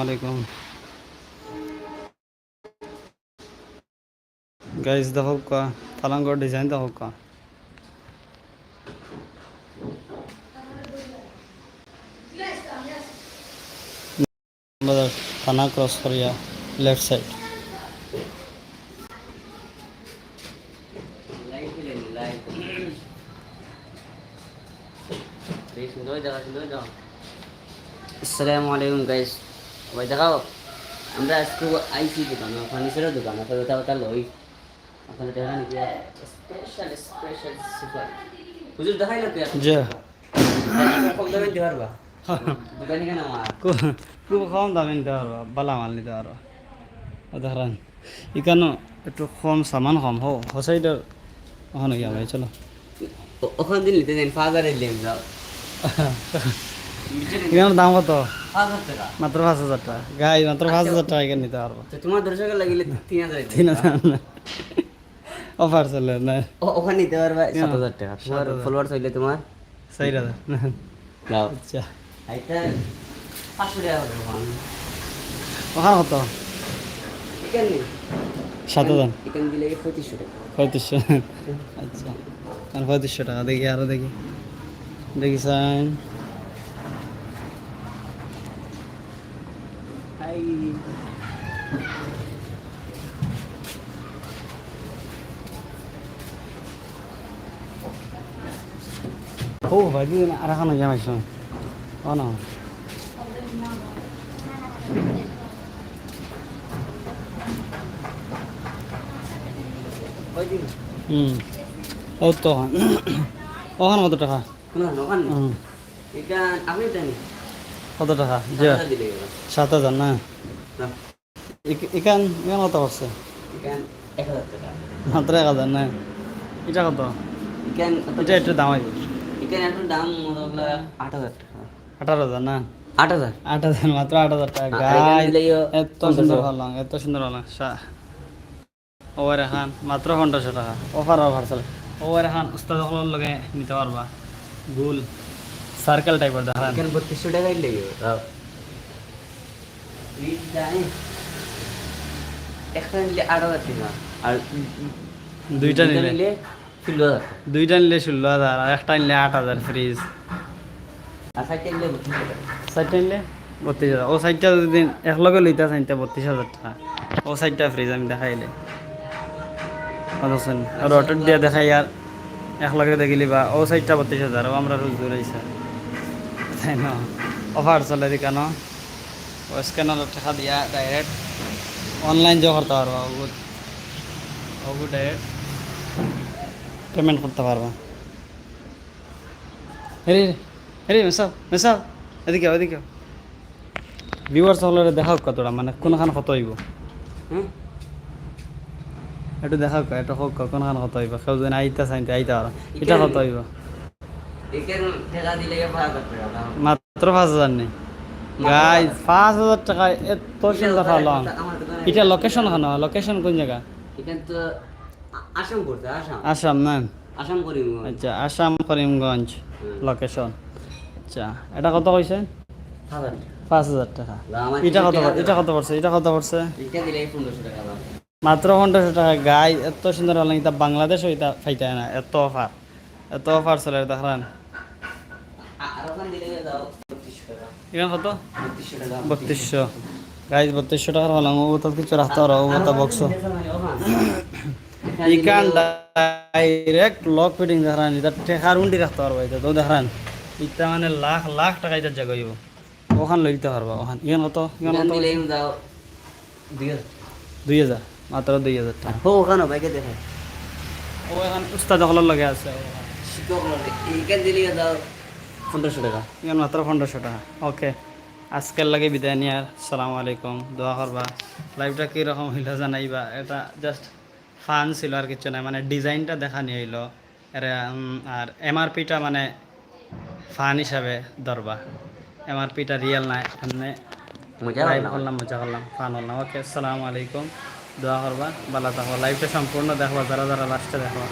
अलैक्म guys the hook का। पलंग और डिज़ाइन द हुक का थाना क्रॉस करिया लेफ़्ट साइड असलकुम गाइस সবাই দেখাও। আমরা আজকে আইসি দোকান ফার্নিচারের দোকান আপনার কথা কথা লই। আপনার দেখা নাকি? স্পেশাল স্পেশাল সুপার হুজুর দেখাই না তুই যে। কম দামে দিতে পারবা দোকানি কেন আমার? খুব কম দামে নিতে পারবা বালা মাল নিতে পারবা। উদাহরণ এখানে একটু কম সামান কম হো হসাইটার ওখানে গিয়ে ভাই চলো। ওখান দিন নিতে দেন ফাদারে দিলেন যাও। এখানে দাম কত? মাত্র পাঁচ হাজার টাকা। গাই মাত্র পাঁচ হাজার টাকা এখানে নিতে পারব? তোমার দর্শকের লাগিলে তিন হাজার তিন হাজার অফার চলে না। ও- ওখানে নিতে পারবা? সাত হাজার টাকা। তোমার হাজার। তোমার চার হাজার। যাও আচ্ছা। এইটা পাঁচশো টাকা হবে ওখানে ওখানে কত? এখানে সাত হাজার। এখানে দিলে পঁয়ত্রিশশো টাকা। পঁয়ত্রিশশো। আচ্ছা। আর পঁয়ত্রিশশো টাকা দেখি আরও দেখি। দেখি হাই ও ভাই আর এখন যাই ও না ওই দিন হুম ও তো ওখানে কত টাকা কোনো দোকান নেই হুম এটা আপনি জানি কত টাকা? সাত হাজার না? না। এখ- এখান এখান কত হাজার মাত্র এক হাজার না? এটা কত? এটা একটু দাম আছে আঠারো হাজার না? আট হাজার। আট হাজার মাত্র আট হাজার টাকা। এত সুন্দর ভালো এত সুন্দর ভালো ওভার খান মাত্র পনেরোশো টাকা। অফার অফার চলে। ওভার খান উস্তাদ লগে নিতে পারবা। গোল সার্কেল টাইপের দেখা এখানে বত্রিশশো টাকাই লেগে একটা নিলে টাকা। আর দুইটা নিলে? ষোলো হাজার টাকা। দুইটা নিলে ষোলো হাজার আর একটা নিলে আট হাজার ফ্রিজ আর সাইডটা নিলে টাকা। সাইডটা নিলে বত্রিশ হাজার। ও সাইডটা যদি একলগে লইতে সাইডটা বত্রিশ হাজার টাকা। ও সাইডটা ফ্রিজ আমি দেখাইলে। আর অটো দিয়ে দেখাই আর একলগে দেখিলি বা ও সাইডটা বত্রিশ হাজার ও আমরা রোজ দূরাইছে তাই না? অফার চলে দিকা ন ও স্ক্যানার টাকা দিয়া ডাইরেক্ট অনলাইন যে করতে পারবা ওগু ওগু ডাইরেক্ট পেমেন্ট করতে পারবা। হেরি হেরি মেসাও মেসাও এদিকে এদিকে ভিউয়ার্স হলে দেখাও কতটা মানে কোনখান কত হইব হুম? একটু দেখাও কা, এটা হোক কা, কোনখান কত কেউ যদি আইতা চাইতে আইতা আর এটা কত হইব মাত্র পাঁচ হাজার নেই। গাই পাঁচ হাজার। টাকা এত সুন্দর দোকানে এটা লোকেশন খানো লোকেশন কোন জায়গা? আসাম করতে আসাম। আসাম আসাম করি আচ্ছা আসাম করিমগঞ্জ লোকেশন আচ্ছা এটা কত কইছে? পাঁচ হাজার টাকা। এটা কত এটা কত পড়ছে? এটা কত পড়ছে? মাত্র পনেরোশো টাকা। গাই এত সুন্দর হলেন এটা বাংলাদেশ ওইটা ফাইতে না। এত অফার এত অফার চলে দেখান আ- আর ওখানে দিলে দাও বত্রিশশো টাকা। বত্রিশশো টাকা বত্রিশশো। গাই বত্রিশশো টাকার হলাম ও তো কিছু রাখতে পারো ও তো বক্স ইকান ডাইরেক্ট লক ফিটিং দেখান এটা টেকার উন্ডি রাখতে পারব এটা তো দেখান এটা মানে লাখ লাখ টাকা এটা জায়গা হইব। ওখান লইতে পারবা ওখান। ইখান কত? কত? দুই হাজার। মাত্র দুই হাজার টাকা। হো ওখানে বাইকে দেখে। ও এখন উস্তাদ সকলের লগে আছে শিক্ষক এইখানে দিলে দাও? পনেরোশো টাকা। ইমান মাত্র পনেরোশো টাকা। ওকে। আজকের লাগে বিদায় নিয়ার। সালাম আলাইকুম। দোয়া করবা। লাইভটা কীরকম হইল জানাইবা। এটা জাস্ট ফান ছিল আর কিছু নাই। মানে ডিজাইনটা দেখা নিয়ে হইল। আর এমআরপিটা মানে ফান হিসাবে ধরবা। এমআরপিটা রিয়েল নাই। এমনি লাইভ। করলাম। মজা করলাম ফান করলাম। ওকে আসসালামু আলাইকুম। দোয়া করবা। ভালো থাকো লাইভটা সম্পূর্ণ দেখবা। যারা যারা লাস্টে দেখবা।